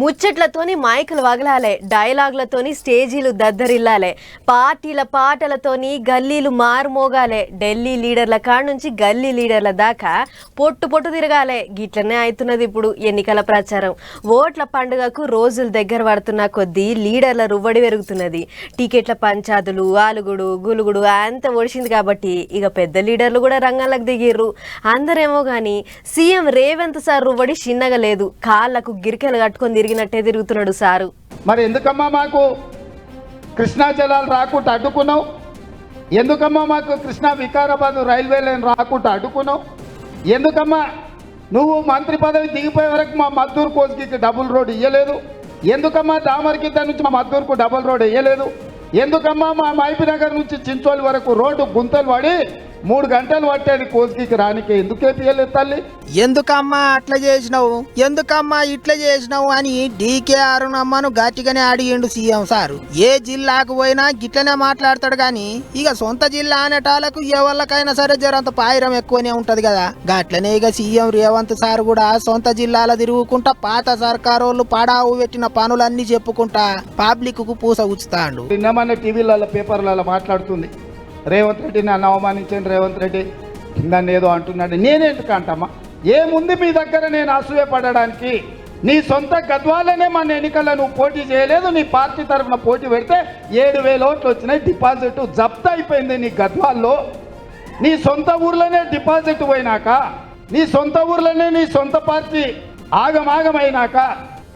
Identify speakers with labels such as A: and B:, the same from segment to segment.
A: ముచ్చట్లతోని మైకులు వగలాలే డైలాగులతోని స్టేజీలు దద్దరిల్లాలే పార్టీల పాటలతోని గల్లీలు మారుమోగాలే ఢిల్లీ లీడర్ల కాడ నుంచి గల్లీ లీడర్ల దాకా పొట్టు పొట్టు తిరగాలే. గిట్లనే అవుతున్నది ఇప్పుడు ఎన్నికల ప్రచారం. ఓట్ల పండుగకు రోజులు దగ్గర పడుతున్న కొద్దీ లీడర్ల రువ్వడి పెరుగుతున్నది. టికెట్ల పంచాదులు ఆలుగుడు గులుగుడు అంత ఒడిసింది కాబట్టి ఇక పెద్ద లీడర్లు కూడా రంగంలోకి దిగిర్రు. అందరేమో కానీ సీఎం రేవంత్ సార్ రువ్వడి చిన్నగా లేదు. కాళ్ళకు గిరికెలు కట్టుకుంది తిరిగినట్టే తిరుగుతున్నాడు సారు.
B: మరి ఎందుకమ్మా మాకు కృష్ణా జలాలు రాకుండా అడ్డుకున్నావు? ఎందుకమ్మా మాకు కృష్ణా వికారాబాద్ రైల్వే లైన్ రాకుండా అడ్డుకున్నావు? ఎందుకమ్మా నువ్వు మంత్రి పదవి దిగిపోయే వరకు మా మద్దూరు కోసికి డబుల్ రోడ్ ఇయ్యలేదు? ఎందుకమ్మా దామరగిద్ద నుంచి మా మద్దూరుకు డబుల్ రోడ్ వేయలేదు ఎందుకమ్మా మా మైపి నగర్ నుంచి చించోలి వరకు రోడ్డు గుంతలు పడి మూడు గంటలు పట్టేది కోసికి రానికి. ఎందుకు వేపియలేదు తల్లి?
C: ఎందుకమ్మా అట్లా చేసినావు? ఎందుకమ్మా ఇట్లా చేసినావు అని డీకే అరుణమ్మను గట్టిగానే అడిగిండు సీఎం సారు. ఏ జిల్లాకు పోయినా గిట్లనే మాట్లాడతాడు గాని ఇక సొంత జిల్లా అనేటాలకు ఎవరికైనా సరే జరంత పాయిరం ఎక్కువనే ఉంటది కదా. గట్లనే ఇక సీఎం రేవంత్ సార్ కూడా సొంత జిల్లాల తిరుగుకుంటా పాత సర్కారోళ్ళు పడావు పెట్టిన పనులన్నీ చెప్పుకుంటా పబ్లిక్కు పూస ఉచుతాండు
B: నిన్నమన్న టీవీలలో పేపర్లలో మాట్లాడుతుంది. రేవంత్ రెడ్డి నన్ను అవమానించాను రేవంత్ రెడ్డి నన్ను ఏదో అంటున్నాడు. నేనేందుకు అంటమ్మా ఏముంది మీ దగ్గర నేను అసూయపడడానికి నీ సొంత గద్వాలనే మన ఎన్నికల్లో నువ్వు పోటీ చేయలేదు నీ పార్టీ తరఫున పోటీ పెడితే ఏడు వేల ఓట్లు వచ్చినాయి డిపాజిట్ జప్తు అయిపోయింది నీ గద్వాల్లో. నీ సొంత ఊర్లోనే డిపాజిట్ పోయినాక నీ సొంత ఊర్లోనే నీ సొంత పార్టీ ఆగమాగమైనాక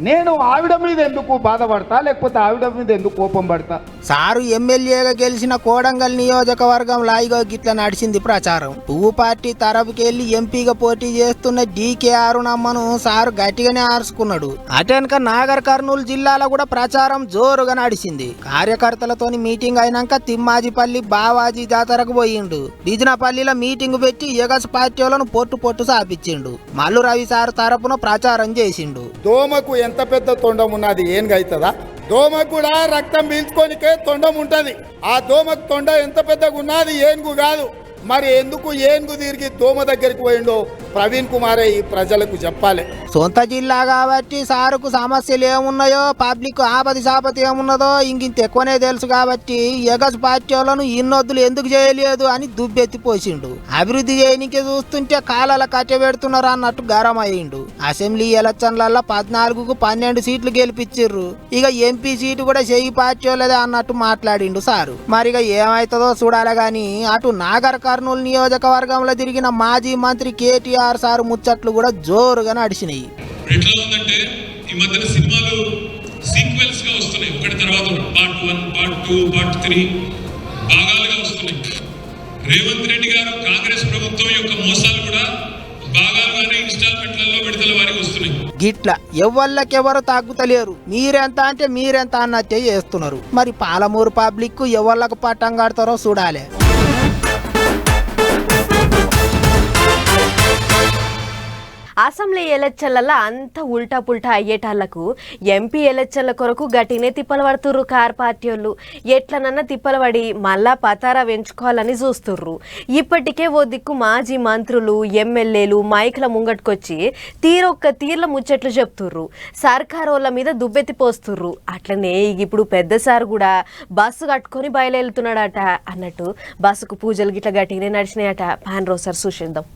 B: నేను ఆవిడ మీద ఎందుకు బాధపడతా? లేకపోతే ఆవిడ మీద ఎందుకు కోపం పడతా?
C: సారు ఎమ్మెల్యేగా గెలిచిన కోడంగల్ నియోజకవర్గం లాయిగా గిట్ల నడిచింది ప్రచారం. పువ్వు పార్టీ తరపుకెళ్ళి ఎంపీగా పోటీ చేస్తున్న డీకే అరుణమ్మను సారు గట్టిగానే ఆర్చుకున్నాడు. అటెనక నాగర్ కర్నూలు జిల్లాలో కూడా ప్రచారం జోరుగా నడిచింది. కార్యకర్తలతోని మీటింగ్ అయినాక తిమ్మాజిపల్లి బావాజీ జాతరకు పోయిండు. బిజినపల్లిలో మీటింగ్ పెట్టి ఎగస్ పార్టీలను పొట్టు పొట్టు సాపించిండు. మల్లు రవి సార్ తరపున ప్రచారం చేసిండు.
B: దోమకు ఎంత పెద్ద తొండం ఉన్నది ఏం అవుతుందా? దోమకు కూడా రక్తం పీల్చుకోనికే తొండం ఉంటది. ఆ దోమకు తొండ ఎంత పెద్దగా ఉన్నది ఏనుగు కాదు. మరి ఎందుకు ఏనుగు తిరిగి దోమ దగ్గరికి పోయిండో ప్రవీణ్ కుమారే ఈ ప్రజలకు చెప్పాలి.
C: సొంత జిల్లా కాబట్టి సారుకు సమస్యలు ఏమున్నాయో పబ్లిక్ ఆపది సాపతి ఏమున్నదో ఇంకింత ఎక్కువనే తెలుసు కాబట్టి ఎగస్ పార్టీలను ఇన్నొద్దులు ఎందుకు చేయలేదు అని దుబ్బెత్తి పోసిండు. అభివృద్ధి చేయనికి చూస్తుంటే కాలాల కట్టె పెడుతున్నారు అన్నట్టు గరం అయ్యిండు అసెంబ్లీ ఎలక్షన్లలో పద్నాలుగుకు పన్నెండు సీట్లు గెలిపించిర్రు ఇక ఎంపీ సీటు కూడా చెయ్యి పార్టీ అన్నట్టు మాట్లాడిండు సారు. మరి ఇక ఏమైతుందో చూడాలి కానీ అటు నాగర్ కర్నూలు నియోజకవర్గంలో తిరిగిన మాజీ మంత్రి కేటీఆర్ సారు ముచ్చట్లు కూడా జోరుగా నడిచినాయి
D: ఎట్లా ఉందంటే ఈ మధ్యన సినిమాలు సీక్వెల్స్గా వస్తున్నాయి. ఒకటి తర్వాత part one part two part three భాగాలుగా వస్తున్నాయి. రేవంత్ రెడ్డి గారు కాంగ్రెస్ ప్రభుత్వం యొక్క మోసాలు కూడా భాగాలుగానే ఇన్స్టాల్మెంట్లలో విడుదల వారికి వస్తున్నాయి.
C: గిట్ల ఎవళ్ళకెవరు తగ్గుతలేరు మీరెంత అంటే మీరెంత అన్నట్టే చేస్తున్నారు. మరి పాలమూరు పబ్లిక్ ఎవళ్ళకు పట్టం కడతారో చూడాలి.
A: అసెంబ్లీ ఎలక్షన్లలో అంత ఉల్టా పుల్టా అయ్యేటాళ్ళకు ఎంపీ ఎలక్షన్ల కొరకు గట్టినే తిప్పలు పడుతుర్రు కార్ పార్టీ వాళ్ళు ఎట్లనన్నా తిప్పలు పడి మళ్ళా పతారా పెంచుకోవాలని చూస్తుర్రు. ఇప్పటికే ఓ దిక్కు మాజీ మంత్రులు ఎమ్మెల్యేలు మైకుల ముంగట్టుకొచ్చి తీరొక్క తీర్ల ముచ్చట్లు చెప్తుర్రు. సర్కారోళ్ళ మీద దుబ్బెత్తి పోస్తుర్రు. అట్లనే ఇప్పుడు పెద్ద సార్ కూడా బస్సు కట్టుకొని బయలుదేరుతున్నాడట అన్నట్టు బస్సుకు పూజలు గిట్ల గట్టిగానే నడిచినాయట. పాన్ రోజు చూసేద్దాం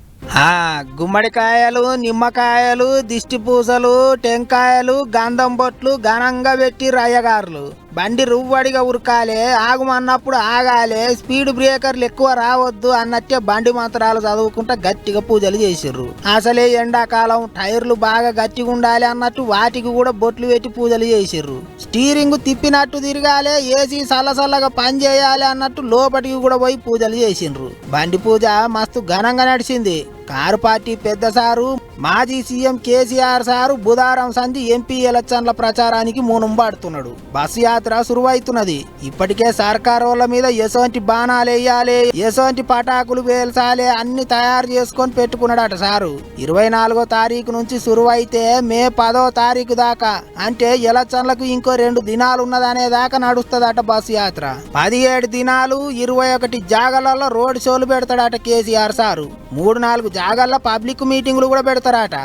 C: గుమ్మడికాయలు నిమ్మకాయలు దిష్టి పూసలు టెంకాయలు గంధం బొట్లు ఘనంగా పెట్టి రయ్యగారులు బండి రువ్వడిగా ఉరకాలే ఆగమన్నప్పుడు ఆగాలే స్పీడ్ బ్రేకర్లు ఎక్కువ రావద్దు అన్నట్టే బండి మంత్రాలు చదువుకుంటా గట్టిగా పూజలు చేసిర్రు. అసలే ఎండాకాలం టైర్లు బాగా గట్టిగా ఉండాలి అన్నట్టు వాటికి కూడా బొట్లు పెట్టి పూజలు చేసిర్రు. స్టీరింగ్ తిప్పినట్టు తిరగాలి ఏసీ సల్లసల్లగా పని చేయాలి అన్నట్టు లోపటికి కూడా పోయి పూజలు చేసిండ్రు బండి పూజ మస్తు ఘనంగా నడిచింది. కారు పార్టీ పెద్ద సారు మాజీ సీఎం కేసీఆర్ సారు బుధారం సంధి ఎంపీ ఎలక్షన్ల ప్రచారానికి మూనుంబాడుతున్నాడు. బస్సు యాత్ర సురువైతున్నది. ఇప్పటికే సర్కారోళ్ళ మీద ఎసోంటి బాణాలు వేయాలి ఎసోంటి పటాకులు పేల్చాలి అన్ని తయారు చేసుకొని పెట్టుకున్నాడట సారు. ఇరవై నాలుగో తారీఖు నుంచి సురువైతే మే పదో తారీఖు దాకా అంటే ఎలక్షన్లకు ఇంకో రెండు దినాలు ఉన్నదనే దాకా నడుస్తుందట బస్సు యాత్ర. పదిహేడు దినాలు ఇరవై ఒకటి జాగలలో రోడ్ షోలు పెడతాడట కేసీఆర్ సారు. మూడు నాలుగు జాగల్లో పబ్లిక్ మీటింగులు కూడా పెడతారట.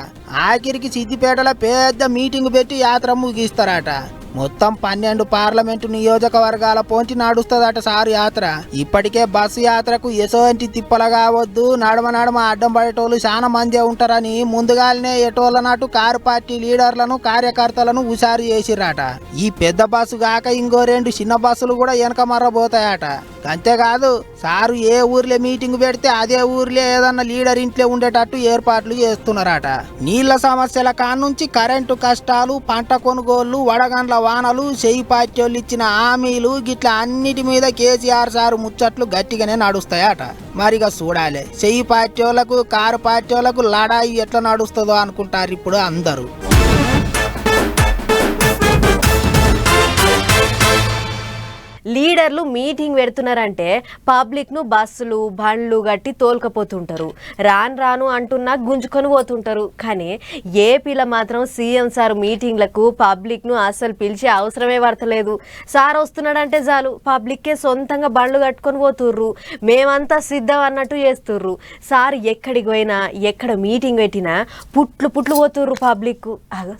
C: ఆఖరికి సిద్దిపేటలో పెద్ద మీటింగ్ పెట్టి యాత్ర ముగిస్తారట. మొత్తం పన్నెండు పార్లమెంటు నియోజకవర్గాల పోంచి నడుస్తుందట సారు యాత్ర. ఇప్పటికే బస్సు యాత్రకు ఎసోంటి తిప్పలు కావద్దు నడమ నడమ అడ్డం పడేటోళ్ళు చాలా మందే ఉంటారని ముందుగానే ఎటోళ్ళ నాటు కారు పార్టీ లీడర్లను కార్యకర్తలను హుషారు చేసిరట ఈ పెద్ద బస్సు కాక ఇంకో రెండు చిన్న బస్సులు కూడా వెనక మర్రబోతాయట అంతేకాదు సారు ఏ ఊర్లో మీటింగ్ పెడితే అదే ఊర్లో ఏదన్నా లీడర్ ఇంట్లో ఉండేటట్టు ఏర్పాట్లు చేస్తున్నారట. నీళ్ళ సమస్యల కానుంచి కరెంటు కష్టాలు పంట కొనుగోళ్ళు వడగండ్ల వానలు చెయ్యి పార్టీలు ఇచ్చిన హామీలు గిట్లా అన్నిటి మీద కేసీఆర్ సారు ముచ్చట్లు గట్టిగానే నడుస్తాయట. మరిగా చూడాలి. చెయ్యి పార్టీలకు కారు పార్టీలకు లడాయి ఎట్లా నడుస్తుందో అనుకుంటారు ఇప్పుడు అందరూ.
A: లీడర్లు మీటింగ్ పెడుతున్నారంటే పబ్లిక్ను బస్సులు బండ్లు గట్టి తోలుకపోతుంటారు. రాను రాను అంటున్నా గుంజుకొని పోతుంటారు. కానీ ఏపీలో మాత్రం సీఎం సార్ మీటింగ్లకు పబ్లిక్ను అసలు పిలిచే అవసరమే పడతలేదు. సార్ వస్తున్నాడంటే చాలు పబ్లిక్కే సొంతంగా బండ్లు కట్టుకొని పోతుర్రు. మేమంతా సిద్ధం అన్నట్టు చేస్తుర్రు. సార్ ఎక్కడికి పోయినా ఎక్కడ మీటింగ్ పెట్టినా పుట్లు పుట్లు పోతుర్రు పబ్లిక్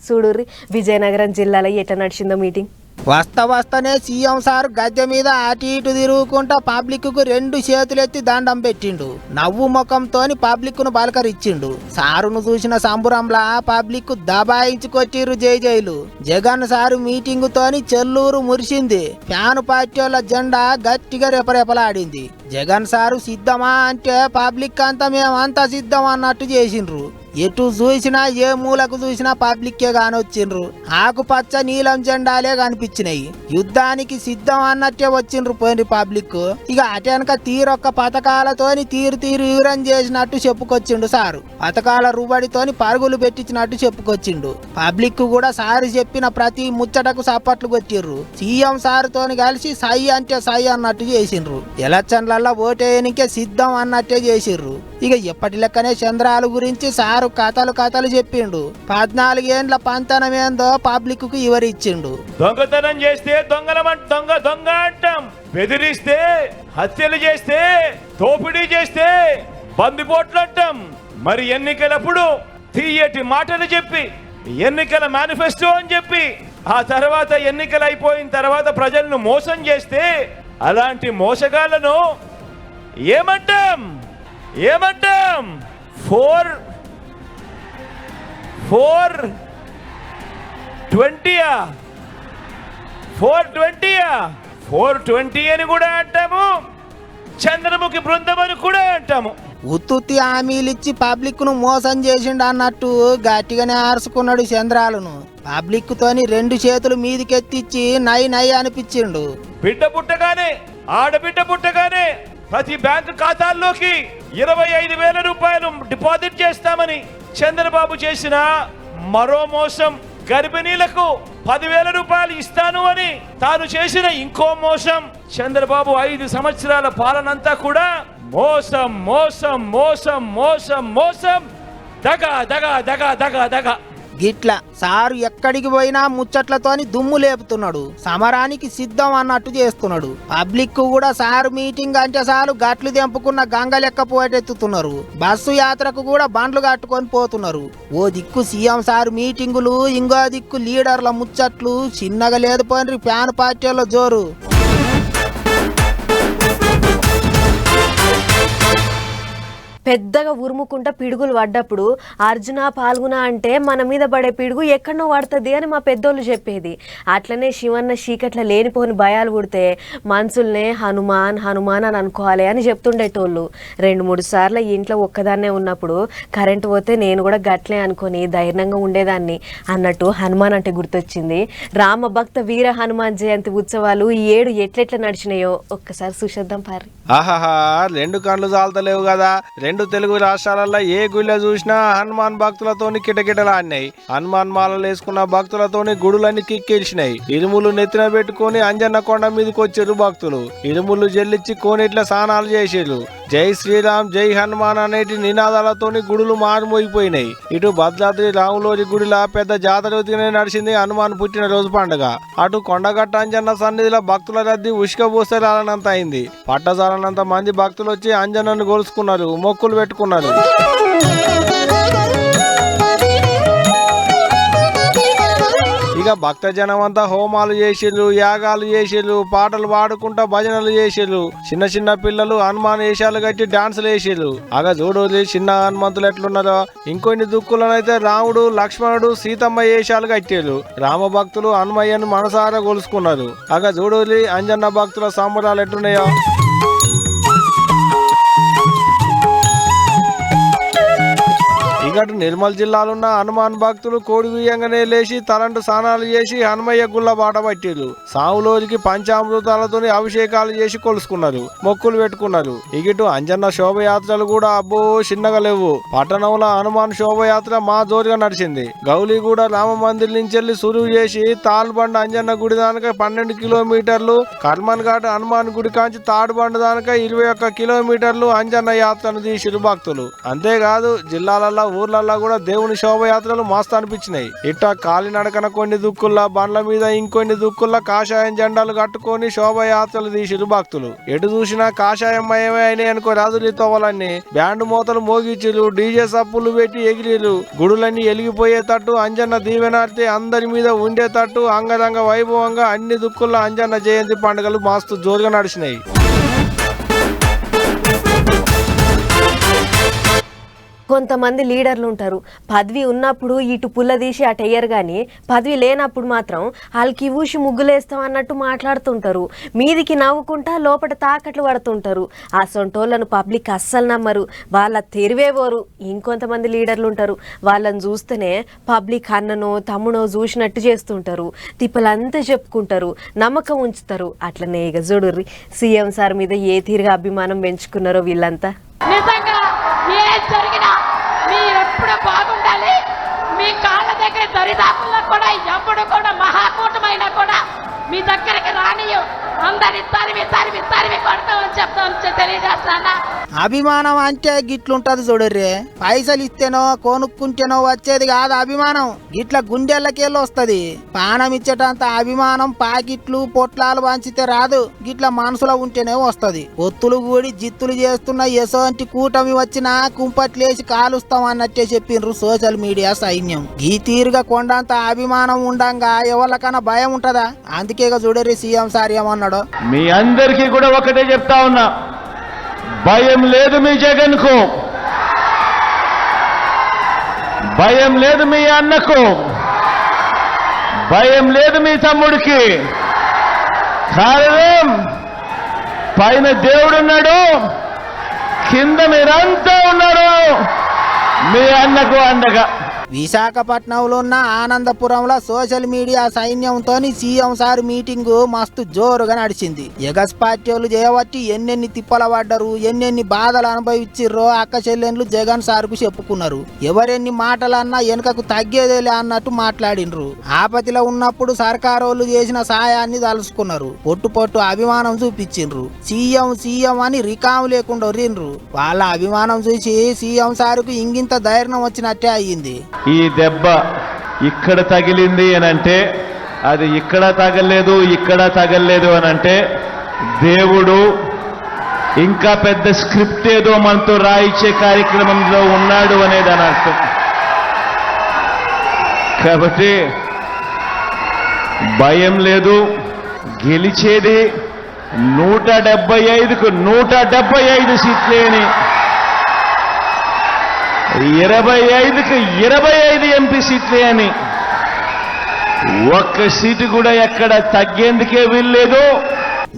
A: చూడుర్రి విజయనగరం జిల్లాలో ఎట్లా నడిచిందో మీటింగ్.
C: వస్తా వస్తానే సీఎం సార్ గద్దె మీద అటు ఇటు తిరుగుకుంటా పబ్లిక్కు రెండు చేతులెత్తి దండం పెట్టిండు. నవ్వు ముఖంతోని పబ్లిక్ను బలకరిచ్చిండు సారును చూసిన సంబురంలా పబ్లిక్ దబాయించుకొచ్చిర్రు జై జైలు. జగన్ సారు మీటింగ్ తోని చెల్లూరు మురిసింది. ఫ్యాను పార్టీల జెండా గట్టిగా రెపరెపలాడింది. జగన్ సారు సిద్ధమా అంటే పబ్లిక్ అంతా మేమంతా సిద్ధం అన్నట్టు చేసిండ్రు. ఎటు చూసినా ఏ మూలకు చూసినా పబ్లిక్కే కానొచ్చిండ్రు ఆకుపచ్చ నీలం జెండాలే కనిపించినాయి. యుద్ధానికి సిద్ధం అన్నట్టే వచ్చిండ్రు పోయిన పబ్లిక్. ఇక అటెనక తీరొక్క పథకాలతోని తీరు తీరు ఈరం చేసినట్టు చెప్పుకొచ్చిండు సారు. పథకాల రుబడితోని పరుగులు పెట్టించినట్టు చెప్పుకొచ్చిండు. పబ్లిక్ కూడా సారు చెప్పిన ప్రతి ముచ్చటకు సప్పట్లు కొట్టిర్రు. సీఎం సారుతోని కలిసి సై అంటే సై అన్నట్టు చేసిండ్రు. ఎలక్షన్లల్లో ఓటేయనికే సిద్ధం అన్నట్టే చేసిర్రు ఇక ఎప్పటి లెక్కనే చంద్రాల గురించి సారు కథలు కథలు చెప్పిండు. పద్నాలుగేండ్ల పంతనమేందో పబ్లిక్కు ఇవరిచ్చిండు.
E: దొంగతనం చేస్తే దొంగలమంట దొంగ దొంగ అంటాం. బెదిరిస్తే హత్యలు చేస్తే దోపిడీ చేస్తే బందిపోట్లు అంటాం. మరి ఎన్నికలప్పుడు తీయటి మాటలు చెప్పి ఎన్నికల మేనిఫెస్టో అని చెప్పి ఆ తర్వాత ఎన్నికలు అయిపోయిన తర్వాత ప్రజలను మోసం చేస్తే అలాంటి మోసగాళ్ళను ఏమంటాం? ఏమంటాం? ఫోర్ ఫోర్ ట్వంటీయా ఫోర్ ట్వంటీయా ఫోర్ ట్వంటీ అని కూడా అంటాము. చంద్రముఖి బృందం అని కూడా అంటాము.
C: ఉత్తుత్తి హామీలిచ్చి పబ్లిక్ను మోసం చేసిండు అన్నట్టు గట్టిగానే ఆరుసుకున్నాడు చంద్రాలను. పబ్లిక్ తోని రెండు చేతులు మీదికెత్తిచ్చి నై నై అనిపించిండు.
E: బిడ్డ పుట్టగానే ఆడబిడ్డ పుట్టగానే ప్రతి బ్యాంకు ఖాతాల్లోకి ఇరవై ఐదు వేల రూపాయలు డిపాజిట్ చేస్తామని చంద్రబాబు చేసిన మరో మోసం గర్భిణీలకు పదివేల రూపాయలు ఇస్తాను అని తాను చేసిన ఇంకో మోసం. చంద్రబాబు ఐదు సంవత్సరాల పాలనంతా కూడా మోసం మోసం మోసం మోసం మోసం. దగా దగా దగా దగా దగ.
C: గిట్ల సారు ఎక్కడికి పోయినా ముచ్చట్లతోని దుమ్ము లేపుతున్నాడు. సమరానికి సిద్ధం అన్నట్టు చేస్తున్నాడు. పబ్లిక్ కూడా సారు మీటింగ్ అంటే సారు గట్లు తెంపుకున్న గంగ లెక్క పోటెత్తుతున్నారు బస్సు యాత్రకు కూడా బండ్లు కట్టుకొని పోతున్నారు. ఓ దిక్కు సీఎం సారు మీటింగులు ఇంకో దిక్కు లీడర్ల ముచ్చట్లు చిన్నగా లేదు పోయినరి ఫ్యాన్ పార్టీల్లో జోరు.
A: పెద్దగా ఉరుముకుంటా పిడుగులు పడ్డప్పుడు అర్జున పాల్గొన అంటే మన మీద పడే పిడుగు ఎక్కడనో పడుతుంది అని మా పెద్దోళ్ళు చెప్పేది. అట్లనే శివన్న చీకట్ల లేనిపోని భయాలు పుడితే మనుషుల్నే హనుమాన్ హనుమాన్ అని అనుకోవాలి అని చెప్తుండేటోళ్ళు. రెండు మూడు సార్లు ఇంట్లో ఒక్కదాన్నే ఉన్నప్పుడు కరెంటు పోతే నేను కూడా గట్లే అనుకొని ధైర్యంగా ఉండేదాన్ని అన్నట్టు హనుమాన్ అంటే గుర్తొచ్చింది. రామ భక్త వీర హనుమాన్ జయంతి ఉత్సవాలు ఈ ఏడు ఎట్లెట్లా నడిచినాయో ఒక్కసారి చూసేద్దాం పారి.
F: ఆహాహా రెండు కళ్ళు చాలతలేవు కదా. రెండు తెలుగు రాష్ట్రాలలో ఏ గుళ్ళ చూసినా హనుమాన్ భక్తులతోని కిటకిటలాడినాయి. హనుమాన్ మాలలు వేసుకున్న భక్తులతోని గుడులన్నీ కిక్కిల్చినాయి ఇరుములు నెత్తిన పెట్టుకొని అంజన్న కొండ మీదకి వచ్చారు భక్తులు. ఇరుములు జల్లిచ్చి కోనేట్ల స్నానాలు చేసేరు జై శ్రీరామ్ జై హనుమాన్ అనేటి నినాదాలతోని గుడులు మారుమోగిపోయినాయి. ఇటు భద్రాద్రి రాములోరి గుడిలా పెద్ద జాతర నడిచింది హనుమాన్ పుట్టిన రోజు పండుగ. అటు కొండగట్ట అంజన్న సన్నిధిలో భక్తుల రద్దీ ఉష్క రాలనంత అయింది. పట్టజాలనంత మంది భక్తులు వచ్చి అంజన్నను మొక్కు మొక్కులు పెట్టుకున్నాను. ఇక భక్తజనం అంతా హోమాలు చేసేళ్ళు యాగాలు చేసేళ్ళు పాటలు పాడుకుంటా భజనలు చేసేళ్ళు చిన్న చిన్న పిల్లలు హనుమాన్ వేషాలు కట్టి డాన్సులు వేసేళ్ళు అగ చూడు చిన్న హనుమంతులు ఎట్లున్నారో. ఇంకొన్ని దుక్కులనైతే రాముడు లక్ష్మణుడు సీతమ్మ వేషాలు కట్టారు రామ భక్తులు హనుమయ్యను మనసారా కొలుసుకున్నారు. అగ చూడు అంజన్న భక్తుల సంబరాలు ఎట్లున్నాయో. ఇకటు నిర్మల్ జిల్లాలున్న హనుమాన్ భక్తులు కోడి బియ్యంగానే లేచి తలంటు స్నానాలు చేసి హనుమయ్య గుళ్ళ బాట పట్టిరు సావులోరికి పంచామృతాలతో అభిషేకాలు చేసి కొలుసుకున్నారు మొక్కులు పెట్టుకున్నారు. ఇగిటు అంజన్న శోభయాత్రలు కూడా అబ్బో చిన్నగా లేవు. పట్టణంలో హనుమాన్ శోభయాత్ర మా జోరుగా నడిచింది. గౌలిగూడ రామ మందిర్ నుంచి వెళ్ళి సురువు చేసి తాల్బండ అంజన్న గుడి దానిక పన్నెండు కిలోమీటర్లు కర్మన్ ఘాట్ హనుమాన్ గుడి కాంచి తాడుబండ దానిక ఇరవై ఒక్క కిలోమీటర్లు అంజన్న యాత్రను తీసిరు భక్తులు. అంతేకాదు జిల్లాలల్లో ఊర్లల్లో కూడా దేవుని శోభయాత్రలు మస్తు అనిపించినాయి. ఇట్టా కాలినడకన కొన్ని దుక్కుల్లా బండ్ల మీద ఇంకొన్ని దుక్కుల్లా కాషాయం జెండాలు కట్టుకొని శోభయాత్రలు తీసిరు భక్తులు. ఎటు చూసినా కాషాయం మయమే అయినాయి అనుకో రాజులితోవాలన్నీ బ్యాండ్ మోతలు మోగిచ్చిరు డీజే సప్పులు పెట్టి ఎగిరిలు గుడులన్నీ ఎలిగిపోయేటట్టు అంజన్న దీవెనార్తి అందరి మీద ఉండేటట్టు అంగరంగ వైభవంగా అన్ని దుక్కుల్లో అంజన్న జయంతి పండుగలు మస్తు జోరుగా నడిచినాయి.
A: కొంతమంది లీడర్లు ఉంటారు. పదవి ఉన్నప్పుడు ఇటు పుల్ల తీసి అటు వేయరు కానీ పదవి లేనప్పుడు మాత్రం వాళ్ళకి ఊసి ముగ్గులేస్తాం అన్నట్టు మాట్లాడుతుంటారు. మీదికి నవ్వుకుంటా లోపల తాకట్లు పడుతుంటారు. ఆ సొంటోళ్ళను పబ్లిక్ అస్సలు నమ్మరు. వాళ్ళ తెరివేవోరు ఇంకొంతమంది లీడర్లు ఉంటారు. వాళ్ళని చూస్తేనే పబ్లిక్ అన్ననో తమ్మునో చూసినట్టు చేస్తుంటారు. తిప్పలంతా చెప్పుకుంటారు. నమ్మకం ఉంచుతారు. అట్లనే ఇక చూడుర్రి. సీఎం సార్ మీద ఏ తీరుగా అభిమానం పెంచుకున్నారో వీళ్ళంతా?
G: దగ్గర దరిదాపుల్లో కూడా ఎప్పుడు కూడా మహాకూటమైనా కూడా మీ దగ్గరికి రానియు అందరి తరిమి తరిమి తరిమి కొడతామని చెప్తామని తెలియజేస్తానా?
C: అభిమానం అంటే గిట్లుంటది చూడర్రే. పైసలు ఇస్తేనో కొనుక్కుంటేనో వచ్చేది కాదు అభిమానం. గిట్ల గుండెళ్ళకెళ్ళి వస్తది. పానం ఇచ్చేటంత అభిమానం పాకిట్లు పొట్లాలు పంచితే రాదు. గిట్ల మనసులో ఉంటేనే వస్తది. ఒత్తులు కూడి జిత్తులు చేస్తున్న ఎసోంటి కూటమి వచ్చినా కుంపట్లేసి కాలుస్తాం అన్నట్టే చెప్పిండ్రు సోషల్ మీడియా సైన్యం. ఈ తీరుగా కొండంత అభిమానం ఉండంగా ఎవరికన్నా భయం ఉంటదా? అందుకేగా చూడర్రి సీఎం సార్ ఏమన్నాడు
E: మీ అందరికీ కూడా ఒకటే చెప్తా ఉన్నా. భయం లేదు మీ జగన్కు. భయం లేదు మీ అన్నకు. భయం లేదు మీ తమ్ముడికి. కారణం పైన దేవుడున్నాడు కింద మీరంతా ఉన్నారు. మీ అన్నకు అండగా.
C: విశాఖపట్నంలో ఉన్న ఆనందపురంలో సోషల్ మీడియా సైన్యంతో సీఎం సార్ మీటింగ్ మస్తు జోరుగా నడిచింది. ఎగస్ పార్టీ వాళ్ళు చేయబట్టి ఎన్నెన్ని తిప్పల పడ్డరు ఎన్నెన్ని బాధలు అనుభవించిర్రో అక్క చెల్లెన్లు జగన్ సార్కు చెప్పుకున్నారు. ఎవరెన్ని మాటలన్నా వెనుకకు తగ్గేదేలే అన్నట్టు మాట్లాడిండ్రు ఆపతిలో ఉన్నప్పుడు సర్కారోళ్ళు చేసిన సాయాన్ని తలుసుకున్నారు పొట్టు పొట్టు అభిమానం చూపించిండ్రు. సీఎం సీఎం అని రికాము లేకుండా రిండ్రు వాళ్ళ అభిమానం చూసి సీఎం సార్కు ఇంగింత ధైర్యం వచ్చినట్టే అయ్యింది.
E: ఈ దెబ్బ ఇక్కడ తగిలింది అని అంటే అది ఇక్కడ తగలేదు ఇక్కడ తగలేదు అని అంటే దేవుడు ఇంకా పెద్ద స్క్రిప్ట్ ఏదో మనతో రాయించే కార్యక్రమంలో ఉన్నాడు అనేది అని అర్థం. కాబట్టి భయం లేదు గెలిచేది నూట డెబ్బై ఐదుకు నూట డెబ్బై ఐదు సీట్లేని ఇరవై ఐదుకి ఇరవై ఐదు ఎంపీ సీట్లే అని. ఒక్క సీటు కూడా ఎక్కడ తగ్గేందుకే వీల్లేదు.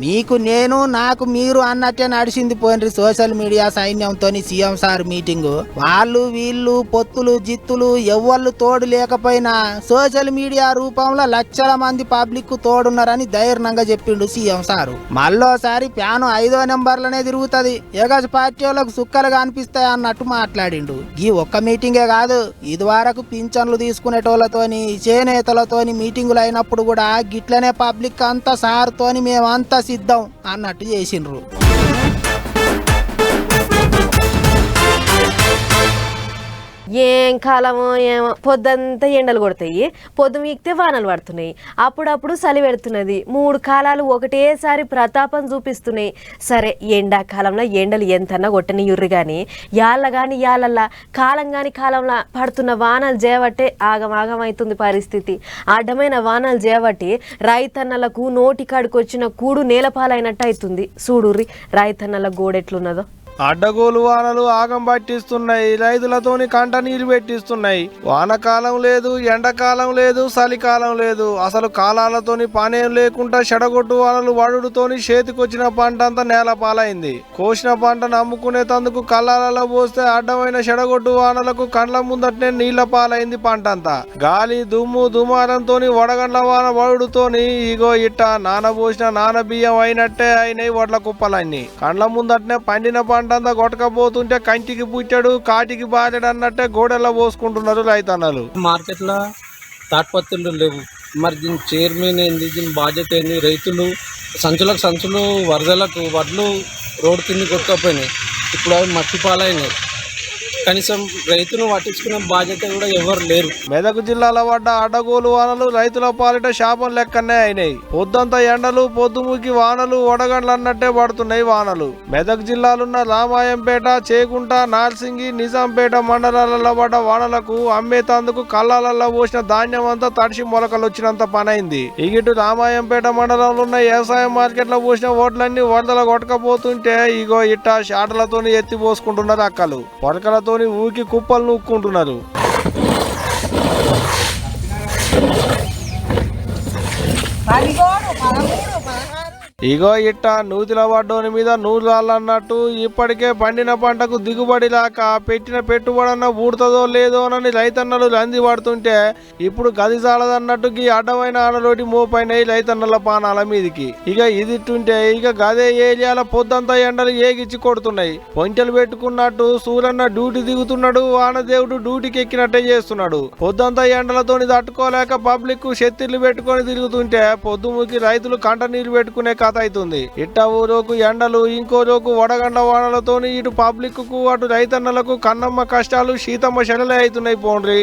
C: మీకు నేను నాకు మీరు అన్నట్టే నడిచింది పోయినరి సోషల్ మీడియా సైన్యంతో సీఎం సార్ మీటింగ్. వాళ్ళు వీళ్ళు పొత్తులు జిత్తులు ఎవ్వళ్ళు తోడు లేకపోయినా సోషల్ మీడియా రూపంలో లక్షల మంది పబ్లిక్ తోడున్నారని ధైర్యంగా చెప్పిండు సీఎం సారు. మళ్ళోసారి ప్యాను ఐదో నెంబర్లనే తిరుగుతుంది. ఎగజ పార్టీ వాళ్ళకు సుక్కలుగా అనిపిస్తాయి అన్నట్టు మాట్లాడిండు. ఈ ఒక్క మీటింగే కాదు ఇదివరకు పింఛన్లు తీసుకునేటోళ్ళతోని చేనేతలతోని మీటింగులు అయినప్పుడు కూడా గిట్లనే పబ్లిక్ అంతా సార్తోని మేమంతా సిద్ధం అన్నట్టు చేసిండ్రు.
A: ఏం కాలమో ఏమో పొద్దంతా ఎండలు కొడతాయి పొద్దు మీకితే వానలు పడుతున్నాయి. అప్పుడప్పుడు చలి పెడుతున్నది. మూడు కాలాలు ఒకటేసారి ప్రతాపం చూపిస్తున్నాయి. సరే ఎండాకాలంలో ఎండలు ఎంతన్నా కొట్టనియుర్రు కానీ యాళ్ళ కానీ యాళ్ళల్లా కాలం కాని కాలంలో పడుతున్న వానలు చేయబట్టే ఆగమాగం అవుతుంది పరిస్థితి. అడ్డమైన వానలు చేయబట్టి రైతన్నలకు నోటి కాడుకొచ్చిన కూడు నేలపాలైనట్టు అవుతుంది చూడుర్రి రైతన్నల గోడెట్లున్నదో.
F: అడ్డగోలు వానలు ఆగం పట్టిస్తున్నాయి. రైతులతోని కంట నీరు పెట్టిస్తున్నాయి. వానకాలం లేదు ఎండాకాలం లేదు చలికాలం లేదు. అసలు కాలాలతోని పనేం లేకుండా చెడగొట్టు వానలు వడుడుతోని చేతికొచ్చిన పంట అంతా నేల పాలైంది. కోసిన పంటను అమ్ముకునేటందుకు కళ్ళాలలో పోస్తే అడ్డమైన చెడగొట్టు వానలకు కండ్ల ముందటనే నీళ్ళ పాలైంది పంట అంతా గాలి దుమ్ము దుమారంతోని వడగండ్ల వాన వడుడుతోని ఇగో ఇట్ట నానబోసిన నాన బియ్యం అయినట్టే అయినాయి వడ్ల కుప్పలన్నీ. కండ్ల ముందటనే పండిన పంట పంటంతా కొట్టకపోతుంటే కంటికి పుట్టాడు కాటికి బారెడు అన్నట్టే గోడెల్లో పోసుకుంటున్నారు రైతన్నలు.
H: మార్కెట్లో తాట్పత్రులు లేవు. మరి దీని చైర్మన్ ఏంది? దీని బాధ్యత ఏంది? రైతులు సంచులకు సంచులు వరదలకు వడ్లు రోడ్డు కింద కొట్టుకపోయినాయి. ఇప్పుడు అవి మట్టి పాలైనాయి. కనీసం రైతును పట్టించుకునే బాధ్యత కూడా ఎవరు లేరు.
F: మెదక్ జిల్లాలో పడ్డ అడ్డగోలు వానలు రైతుల పాలిట శాపం లెక్కనే అయినాయి. పొద్దంతా ఎండలు పొద్దుముకి వానలు వడగండ్లు అన్నట్టే పడుతున్నాయి వానలు. మెదక్ జిల్లాలున్న రామాయంపేట చేకుంట నార్సింగి నిజాంపేట మండలాలలో పడ్డ వానలకు అమ్మేతందుకు కళ్ళాలలో పోసిన ధాన్యం అంతా తడిసి మొలకలు వచ్చినంత పనైంది. ఇగిటు రామాయంపేట మండలంలో ఉన్న వ్యవసాయ మార్కెట్లో పోసిన ఓట్లన్నీ వరదలు కొట్టకపోతుంటే ఇగో ఇట్ట షాటలతోని ఎత్తి పోసుకుంటున్నారు అక్కలు. పట్టుకొని ఊకి కుప్పలు నూక్కుంటున్నారు. ఇగో ఇట్ట నూతిల వడ్డోని మీద నూరాలన్నట్టు ఇప్పటికే పండిన పంటకు దిగుబడి లాక పెట్టిన పెట్టుబడన్న ఊడుతుందో లేదో అని రైతన్నలు లంది పడుతుంటే ఇప్పుడు గది చాలదన్నట్టు ఈ అడ్డమైన ఆడలోటి మోపైనాయి రైతన్నల పానాల మీదికి. ఇక ఇదిట్టుంటే ఇక గదే ఏరియాల పొద్దంతా ఎండలు ఏగిచ్చి కొడుతున్నాయి. పొంచెలు పెట్టుకున్నట్టు సూరన్న డ్యూటీ దిగుతున్నాడు వానదేవుడు డ్యూటీకి ఎక్కినట్టే చేస్తున్నాడు. పొద్దంతా ఎండలతోని తట్టుకోలేక పబ్లిక్ శక్తిలు పెట్టుకొని తిరుగుతుంటే పొద్దుముకి రైతులు కంట నీరు పెట్టుకునే కథ అవుతుంది ఇట్ట ఓ ఎండలు ఇంకో రోజు వడగండ వానలతోని ఇటు పబ్లిక్కు అటు రైతన్నలకు కన్నమ్మ కష్టాలు శీతమ్మ శనలే అవుతున్నాయి పోండ్రి.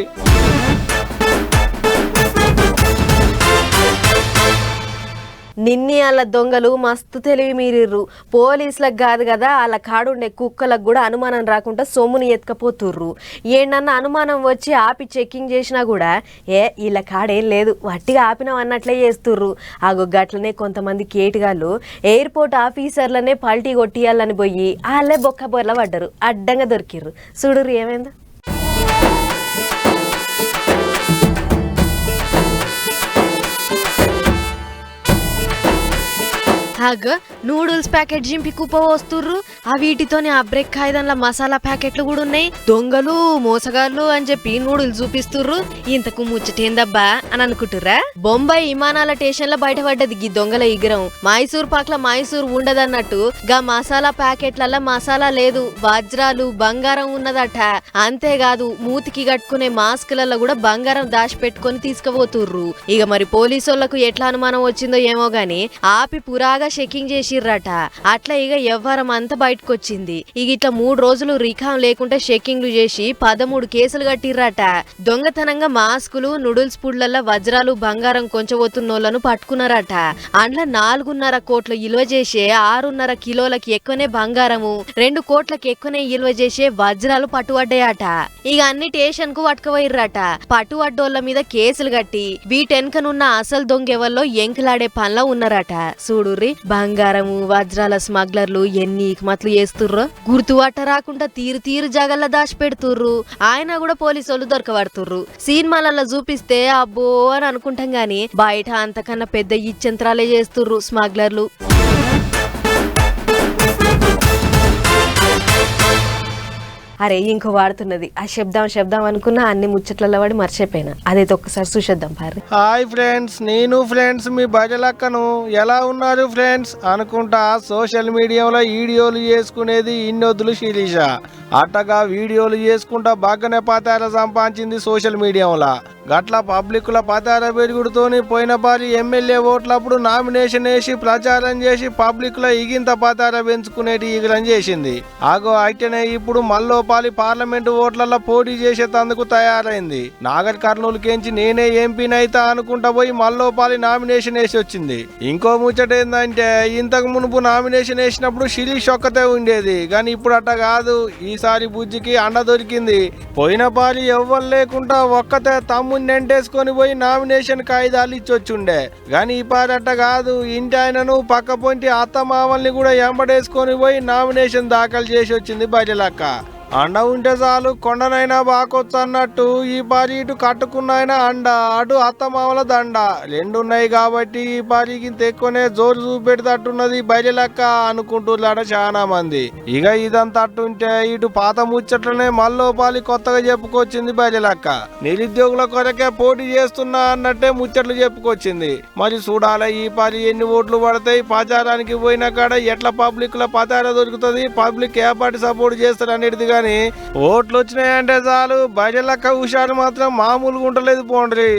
A: నిన్ని వాళ్ళ దొంగలు మస్తు తెలివి మీరిర్రు. పోలీసులకు కాదు కదా వాళ్ళ కాడుండే కుక్కలకు కూడా అనుమానం రాకుండా సొమ్ముని ఎత్తుకపోతుర్రు. ఏంటన్న అనుమానం వచ్చి ఆపి చెక్కింగ్ చేసినా కూడా ఏ వీళ్ళ కాడేం లేదు వట్టిగా ఆపినాం అన్నట్లే చేస్తుర్రు. ఆగో గట్లనే కొంతమంది కేటుగాళ్ళు ఎయిర్పోర్ట్ ఆఫీసర్లనే పల్టీ కొట్టియాలని పోయి వాళ్ళే బొక్క బొర్ల పడ్డరు అడ్డంగా దొరికిర్రు. చూడుర్రు ఏమైందో. అగ్గ నూడిల్స్ ప్యాకెట్ జింపి కుప్ప వస్తుర్రు ఆ వీటితోనే ఆ బ్రేక్ కాయిదంలో మసాలా ప్యాకెట్లు కూడా ఉన్నాయి. దొంగలు మోసగాళ్ళు అని చెప్పి నూడిల్స్ చూపిస్తుర్రు. ఇంతకు ముచ్చటేందబ్బా అని అనుకుంటుర్రా? బొంబాయి విమానాల స్టేషన్లో బయటపడ్డది గీ దొంగల ఇగ్రం మైసూర్ పాక్ల మైసూర్ ఉండదన్నట్టు గా మసాలా ప్యాకెట్లల్ల మసాలా లేదు. వజ్రాలు బంగారం ఉన్నదట. అంతేకాదు మూతికి కట్టుకునే మాస్కులలో కూడా బంగారం దాచిపెట్టుకుని తీసుకుపోతుర్రు. ఇక మరి పోలీసోళ్ళకు ఎట్లా అనుమానం వచ్చిందో ఏమో గాని ఆపి పురాగా చెకింగ్ చేసిర్రట. అట్లా ఇక వ్యవహారం అంతా బయటకు వచ్చింది ఇక ఇట్లా మూడు రోజులు రికాం లేకుండా చెకింగ్లు చేసి పదమూడు కేసులు కట్టిర్రట. దొంగతనంగా మాస్కులు నూడిల్స్ పుడ్లల్లో వజ్రాలు బంగారం కొంచబోతున్నోళ్ళను పట్టుకున్నారట. అండ్ల నాలుగున్నర కోట్ల ఇలువ చేసే ఆరున్నర కిలోలకి ఎక్కువనే బంగారము రెండు కోట్లకి ఎక్కువనే ఇలువ చేసే వజ్రాలు పట్టుబడ్డాయట. ఇక అన్ని స్టేషన్కు పట్టుకుపోయిర్రట. పట్టుబడ్డోళ్ళ మీద కేసులు కట్టి వీటెనకనున్న అసలు దొంగెవల్లో ఎంకలాడే పనిలో ఉన్నారట. చూడుర్రి బంగారము వజ్రాల స్మగ్లర్లు ఎన్ని ఇకమత్లు చేస్తుర్రో. గుర్తుపట్ట రాకుండా తీరు తీరు జాగల్లా దాచి పెడుతుర్రు. ఆయన కూడా పోలీసు వాళ్ళు దొరకబడుతుర్రు. సినిమాలలో చూపిస్తే అబ్బో అని అనుకుంటాం గాని బయట అంతకన్నా పెద్ద ఇచ్చంత్రాలే చేస్తుర్రు స్మగ్లర్లు. అరే ఇంకో వాడుతున్నది. ఆ శబ్దం శబ్దం అనుకున్నా అన్ని ముచ్చట్లలో వాడి మర్చిపోయినా. అదైతే ఒక్కసారి చూసేద్దాం భార్య
F: హాయ్ ఫ్రెండ్స్ నేను ఫ్రెండ్స్ మీ బజలక్కను ఎలా ఉన్నారు ఫ్రెండ్స్? అనుకుంటా సోషల్ మీడియాలో వీడియోలు చేసుకునేది ఇన్నొద్దులు శిరీష. అట్టగా వీడియోలు చేసుకుంటా బాగానే పాతార సంపాదించింది సోషల్ మీడియాలో. గట్ల పబ్లిక్ల పతార పెరుగుడుతోని పోయిన బారి ఎమ్మెల్యే ఓట్లప్పుడు నామినేషన్ వేసి ప్రచారం చేసి పబ్లిక్ల ఇగింత పతార పెంచుకునేటి ఈగలం చేసింది. ఆగో అయితేనే ఇప్పుడు మల్లోపాలి పార్లమెంటు ఓట్లలో పోటీ చేసేటందుకు తయారైంది. నాగర్ కర్నూలు కేంచి నేనే ఎంపీనైతా అనుకుంటా పోయి మల్లోపాలి నామినేషన్ వేసి వచ్చింది. ఇంకో ముచ్చట ఏంటంటే ఇంతకు మునుపు నామినేషన్ వేసినప్పుడు శిరీష్ ఒక్కతే ఉండేది. కానీ ఇప్పుడు అట్ట కాదు. ఈసారి బుజ్జికి అండ దొరికింది. పోయిన పారి ఎవ్వరు లేకుండా ఒక్కతే తమ్ము నెంటేసుకొని పోయి నామినేషన్ కాగితాలు ఇచ్చొచ్చుండే. కానీ ఈ పారి కాదు. ఇంటి ఆయనను పక్క పొంటి అత్త మామల్ని కూడా ఎంబడేసుకొని పోయి నామినేషన్ దాఖలు చేసి వచ్చింది బజలక్క. అండ ఉంటే చాలు కొండనైనా బాకొచ్చు అన్నట్టు ఈ పారి ఇటు కట్టుకున్నాయన అండ అటు అత్తమామల దండ. రెండు ఉన్నాయి కాబట్టి ఈ పారికి తెక్కునే ఎక్కువనే జోరు చూపెడతట్టున్నది బయట లెక్క అనుకుంటున్నాడ చాలా మంది. ఇక ఇదంతా అట్టుంటే ఇటు పాత ముచ్చట్లనే మల్లోపాలి కొత్తగా చెప్పుకొచ్చింది బయట లెక్క. నిరుద్యోగుల కొరకే పోటీ చేస్తున్నా అన్నట్టే ముచ్చట్లు చెప్పుకొచ్చింది. మరి చూడాలి ఈ పారి ఎన్ని ఓట్లు పడతాయి? ప్రచారానికి పోయిన కాడ ఎట్లా పబ్లిక్లో ప్రచారం దొరుకుతుంది? పబ్లిక్ ఏ పార్టీ సపోర్ట్ చేస్తారు అనేది కానీ ఓట్లు వచ్చినాయంటే చాలు బయట లెక్క హుషారు మాత్రం మామూలుగా ఉండలేదు పోండ్రి.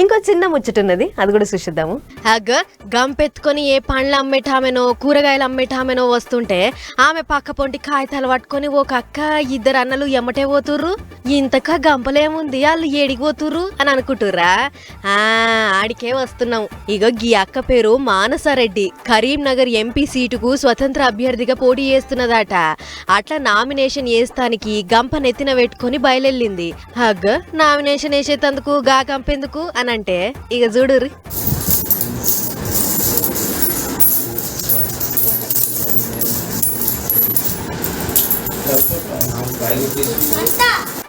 A: ఇంకో చిన్న ముచ్చటున్నది అది కూడా చూసిద్దాము. అగ్గ గంపెత్తుకొని ఏ పండ్లు అమ్మేటామెనో కూరగాయలు అమ్మేటామెనో వస్తుంటే ఆమె పక్క పొంటి కాగితాలు పట్టుకొని ఒక అక్క ఇద్దరు అన్నలు ఎమ్మటే పోతుర్రు. ఇంతక గంపలేముంది వాళ్ళు ఏడికి పోతుర్రు అని అనుకుంటుర్రా? ఆడికే వస్తున్నాం. ఇగో గీ అక్క పేరు మానసారెడ్డి. కరీంనగర్ ఎంపీ సీటుకు స్వతంత్ర అభ్యర్థిగా పోటీ చేస్తున్నదట. అట్లా నామినేషన్ వేస్తానికి గంప నెత్తిన పెట్టుకొని బయలెళ్ళింది. అగ్గ నామినేషన్ వేసేటందుకు గా గంపెందుకు అని అంటే ఇక చూడుర్రి.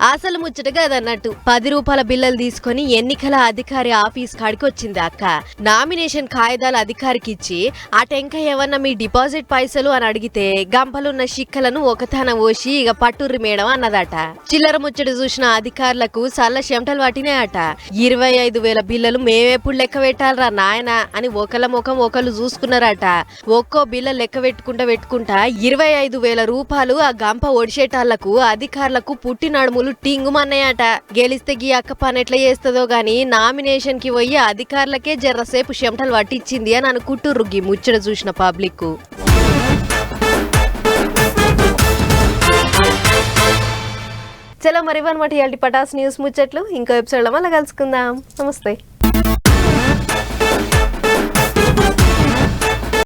A: అసలు ముచ్చట కదన్నట్టు పది రూపాయల బిల్లలు తీసుకొని ఎన్నికల అధికారి ఆఫీస్ కాడికి వచ్చింది అక్క. నామినేషన్ కాగితాల అధికారికి ఇచ్చి ఆ టెంక ఏమన్నా మీ డిపాజిట్ పైసలు? అని అడిగితే గంపలున్న షిక్కలను ఒకతాన ఓసి ఇక పట్టుర్రి మేడం అన్నదట. చిల్లర ముచ్చట చూసిన అధికారులకు సల్ల చెమటలు పట్టినాయట ఇరవై ఐదు వేల బిల్లలు మేమెప్పుడు లెక్క పెట్టాలరా నాయన అని ఒకళ్ళ ముఖం ఒకళ్ళు చూసుకున్నారట. ఒక్కో బిల్ల లెక్క పెట్టుకుంటా పెట్టుకుంటా ఇరవై ఐదు వేల రూపాయలు ఆ గంప ఒడిచేటాళ్ళకు అధికారులకు పుట్టినడుములు టింగుమన్నాయట. గెలిస్తే గీ అక్క పని ఎట్లా చేస్తుందో గాని నామినేషన్కి పోయి అధికారులకే జర్రసేపు చెమటలు పట్టించింది అని అనుకుంటుర్రు గీ ముచ్చట చూసిన పబ్లిక్ చలో మరి అనమాట ఇవాళ పటాస్ న్యూస్ ముచ్చట్లు. ఇంకో ఎపిసోడ్లో మళ్ళీ కలుసుకుందాం. నమస్తే.